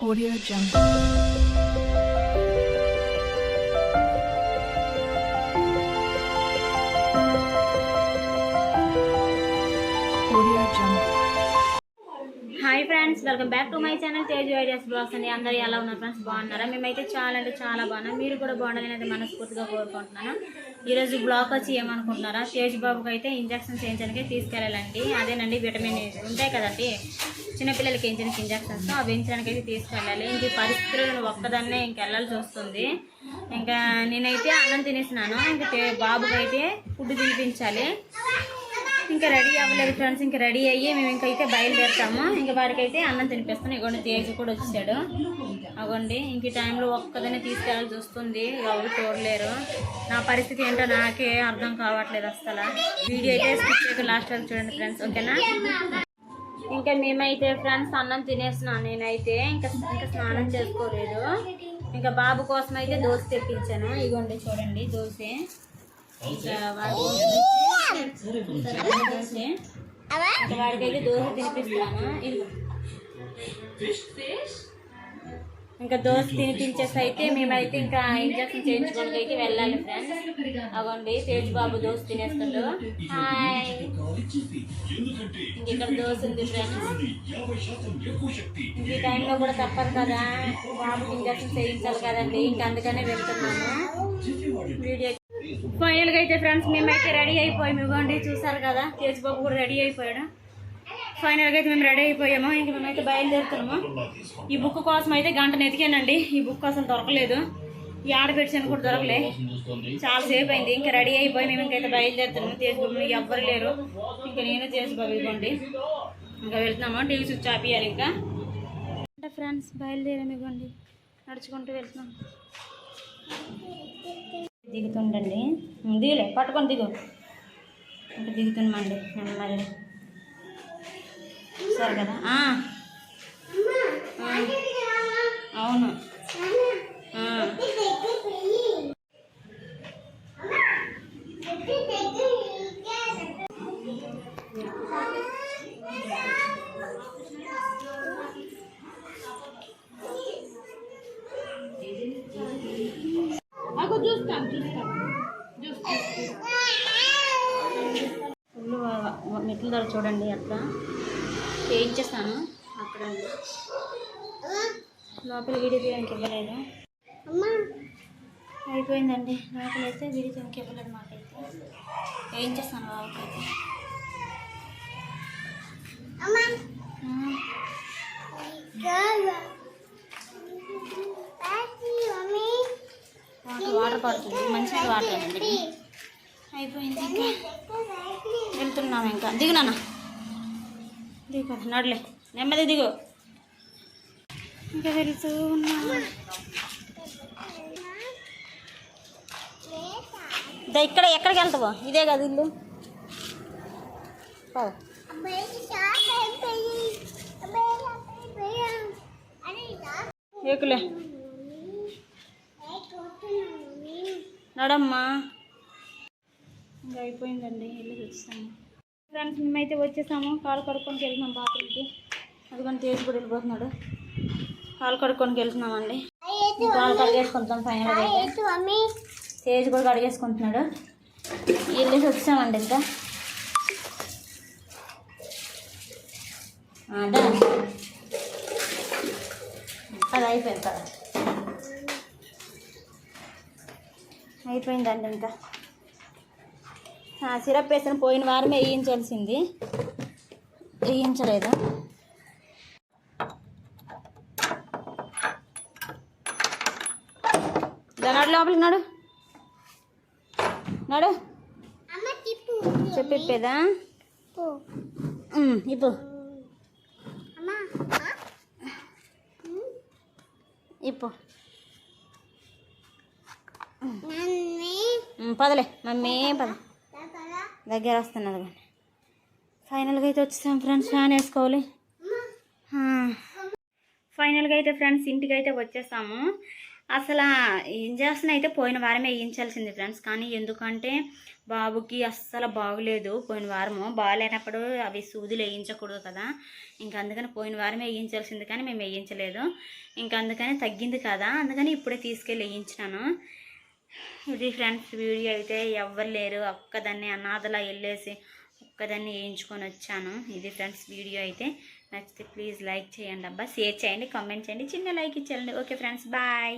Audio Jungle. Audio Jungle. Hi friends welcome back to my channel Tej ideas blogs అండి. అందరూ ఎలా ఉన్నారు friends బాగున్నారా? మేమైతే చాలా అంటే చాలా బాగున్నాం. మీరు కూడా బాగుండాలని అయితే మనస్ఫూర్తిగా కోరుకుంటున్నాను. ఈరోజు బ్లాక్ వచ్చి ఏమనుకుంటున్నారా? తేజ్ బాబుకి అయితే ఇంజక్షన్స్ చేయించడానికి తీసుకెళ్ళాలండి. అదేనండి విటమిన్ ఉంటాయి కదండి. చిన్నపిల్లలకి వేయించడానికి ఇంజక్షన్స్ అవి వేయించడానికి అయితే తీసుకెళ్ళాలి. ఇంక పరిస్థితులను ఒక్కదాన్నే ఇంకెళ్ళాల్సి వస్తుంది. ఇంకా నేనైతే అన్నం తినేసినాను. ఇంకా బాబుకి అయితే ఫుడ్ తినిపించాలి. ఇంకా రెడీ అవ్వలేదు ఫ్రెండ్స్ ఇంకా రెడీ అయ్యి మేము ఇంకా అయితే బయలుదేరుతాము. ఇంకా వాడికైతే అయితే అన్నం తినిపిస్తాను ఇగోండి తేజ్ కూడా వచ్చాడు. అగోండి ఇంక ఈ టైంలో ఒక్కదనే తీసుకెళ్ళాల్సి వస్తుంది. ఎవరు చూడలేరు. నా పరిస్థితి ఏంటో నాకే అర్థం కావట్లేదు అసలు వీడియో అయితే స్కిప్ లాస్ట్ వరకు చూడండి ఫ్రెండ్స్ ఓకేనా? ఇంకా మేమైతే ఫ్రెండ్స్ అన్నం తినేసినా నేనైతే ఇంకా ఇంకా స్నానం చేసుకోలేదు. ఇంకా బాబు కోసం అయితే దోశ తెప్పించాను. ఇగోండి చూడండి దోశ. ఇంకా దోశ ఇంకా వాడికైతే దోశ తినిపిస్తాను. ఇంకా దోశ తినిపించేసి అయితే మేమైతే ఇంకా ఇంజక్షన్ చేయించుకోవడానికి అయితే వెళ్ళాలి ఫ్రెండ్స్. అవ్వండి తేజ్ బాబు దోశ తినేస్తాడు. హాయ్. ఇంక ఇక్కడ దోశ ఉంది ఫ్రెండ్స్? ఈ టైంలో కూడా తప్పదు కదా. బాబుకి ఇంజక్షన్ చేయించాలి కదండి. ఇంకా అందుకనే వెళ్తున్నాము వీడియో ఫైనల్గా అయితే ఫ్రెండ్స్ మేమైతే రెడీ అయిపోయాము ఇవ్వండి చూసారు కదా తేజ్ బాబు కూడా రెడీ అయిపోయాడు. ఫైనల్గా అయితే మేము రెడీ అయిపోయాము. ఇంక మేమైతే బయలుదేరుతున్నాము. ఈ బుక్ కోసం అయితే గంట నెతికానండి. ఈ బుక్ అసలు దొరకలేదు. ఈ ఆడపెట్టాను కూడా దొరకలే. చాలా సేపు అయింది. ఇంకా రెడీ అయిపోయి మేము ఇంకైతే బయలుదేరుతున్నాము. తీసుకుని ఎవ్వరు లేరు. ఇంకా నేను చేసుకోవాలి ఇవ్వండి ఇంకా వెళ్తున్నాము. టీవీ స్విచ్ ఆపియాలి ఇంకా. అంటే ఫ్రెండ్స్ బయలుదేరాము ఇవ్వండి నడుచుకుంటూ వెళ్తున్నాం దిగుతుండండి. దిగులే పట్టుకొని దిగు. ఇంకా దిగుతున్నామండి నెమ్మదిగా సరే కదా. అవును. చూస్తాను చూస్తాను. ఫుల్ మెట్ల ధర చూడండి అట్లా చేయించేస్తాను అక్కడ. లోపల వీడియో తీయడానికి ఇవ్వలేదు. అయిపోయిందండి. లోపల అయితే వీడియో తీయడానికి ఇవ్వలేదు మాకైతే. వేయించేస్తాను బాబుకైతే? వాటర్ వాటర్ పడుతుంది. మంచిగా వాటర్ అండి అయిపోయింది ఇంకా. వెళ్తున్నాం ఇంకా. దిగు నాన్న. దిగు నడలే. నెమ్మది దిగు. ఇంకా వెళ్తూ ఉన్నాము ఇక్కడ ఎక్కడికి వెళ్తావో? ఇదే కదా ఇల్లు. ఎక్కులే నడమ్మా ఇంకా అయిపోయిందండి వెళ్ళి వచ్చేసాము ఫ్రెండ్స్ మేమైతే వచ్చేసాము. కాలు కడుక్కొని వెళ్తున్నాం బాత్రూమ్కి. అందుకని తేజ్ కూడా వెళ్ళిపోతున్నాడు. కాలు కడుక్కొని వెళ్తున్నామండి. కాలు కడిగేసుకుంటాం ఫైనల్ అయితే. తేజ్ కూడా కడిగేసుకుంటున్నాడు. వెళ్ళేసి వచ్చామండి ఇంకా. అంటే అది అయిపోయింది కదా. అయిపోయిందండి ఇంకా. సిరప్ వేసిన పోయిన వారమే వేయించాల్సింది. వేయించలేదు. నడు లోపలికి నడు. నడు. చెప్పిప్పేదా ఇప్పు. ఇప్పు. పదలే. మమ్మీ పద. దగ్గర వస్తున్నది కానీ. ఫైనల్గా అయితే వచ్చేసాం ఫ్రెండ్స్ ఫ్యాన్ వేసుకోవాలి. ఫైనల్గా అయితే ఫ్రెండ్స్ ఇంటికి అయితే వచ్చేసాము. అసలు ఏం చేస్తున్నా అయితే పోయిన వారం వేయించాల్సింది ఫ్రెండ్స్ కానీ ఎందుకంటే బాబుకి అస్సలు బాగులేదు పోయిన వారము. బాగాలేనప్పుడు అవి సూదులు వేయించకూడదు కదా. ఇంకా అందుకని పోయిన వారం వేయించాల్సింది కానీ మేము వేయించలేదు. ఇంకా అందుకని తగ్గింది కదా. అందుకని ఇప్పుడే తీసుకెళ్ళి వేయించినాను. ఇది ఫ్రెండ్స్ వీడియో అయితే ఎవ్వరు లేరు. ఒక్కదాన్ని అనాథలా వెళ్ళేసి ఒక్కదాన్ని వేయించుకొని వచ్చాను. ఇది ఫ్రెండ్స్ వీడియో అయితే. నచ్చితే ప్లీజ్ లైక్ చేయండి అబ్బా షేర్ చేయండి కామెంట్ చేయండి చిన్న లైక్ ఇచ్చేయండి. Okay friends bye.